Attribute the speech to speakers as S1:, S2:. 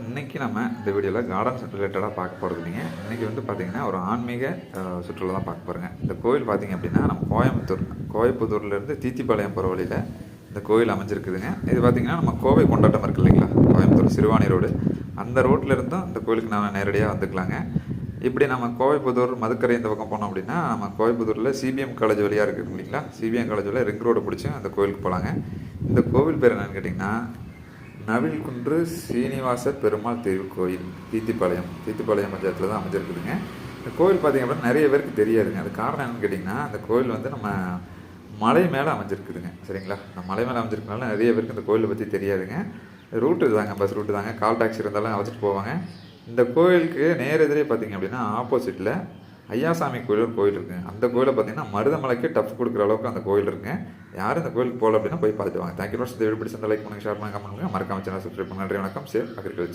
S1: இன்றைக்கி நம்ம இந்த வீடியோவில் கார்டன்ஸ் ரிலேட்டடாக பார்க்க போகிறது இல்லைங்க. இன்றைக்கி வந்து பார்த்திங்கன்னா ஒரு ஆன்மீக சுற்றுலா தான் பார்க்க போகிறேங்க இந்த கோயில் பார்த்திங்க அப்படின்னா நம்ம கோயம்புத்தூர் கோயம்புத்தூர்லேருந்து தீத்திப்பாளையம் போகிற வழியில் இந்த கோயில் அமைஞ்சிருக்குதுங்க. இது பார்த்திங்கன்னா நம்ம கோவை கொண்டாட்டம் இருக்குது இல்லைங்களா? கோயம்புத்தூர் சிறுவாணி ரோடு. அந்த ரோட்டில் இருந்தும் இந்த கோயிலுக்கு நான் நேரடியாக வந்துக்கலாங்க. இப்படி நம்ம கோவைப்புதூர் மதுக்கரை இந்த பக்கம் போனோம் அப்படின்னா நம்ம கோவைப்புதூரில் சிபிஎம் காலேஜ் வழியாக இருக்குது இல்லைங்களா? சிபிஎம் காலேஜ் வழியாக ரிங் ரோடு பிடிச்சி அந்த கோயிலுக்கு போகலாங்க இந்த கோவில் பேர் என்னென்னு கேட்டிங்கன்னா நவில்குன்று சீனிவாச பெருமாள் திருக்கோயில் தீத்திப்பாளையம் தீத்திப்பாளையம் பஞ்சாயத்தில் தான் அமைஞ்சிருக்குதுங்க. இந்த கோயில் பார்த்திங்க அப்படின்னா நிறைய பேருக்கு தெரியாதுங்க. அது காரணம் என்னன்னு கேட்டிங்கன்னா அந்த கோயில் வந்து நம்ம மலை மேலே அமைஞ்சிருக்குதுங்க. சரிங்களா? இந்த மலை மேலே அமைஞ்சிருக்கனால நிறைய பேருக்கு இந்த கோயிலை பற்றி தெரியாதுங்க. ரூட்டு தாங்க பஸ் ரூட்டு தாங்க. கால் டாக்ஸி இருந்தாலும் அழைச்சிட்டு போவாங்க. இந்த கோயிலுக்கு நேர் எதிரே பார்த்தீங்க அப்படின்னா ஆப்போசிட்டில் ஐயாசாமி கோயில் கோயில் இருக்குங்க. அந்த கோயிலை பார்த்தீங்கன்னா மருதமலைக்கு டஃப் கொடுக்குற அளவுக்கு அந்த கோயில் இருக்குங்க. யாரும் இந்த கோயிலுக்கு போகல அப்படின்னா போய் பார்த்துட்டு வாங்க. தேங்க்யூ ஃபார் இந்த வீடியோ பிடிச்சிருந்தா லைக் பண்ணுங்க ஷேர் பண்ணுங்க கமெண்ட் பண்ணுங்க. மறக்காம சேனல் சப்ஸ்கிரைப் பண்ணுங்க நன்றி வணக்கம். Share agriculture.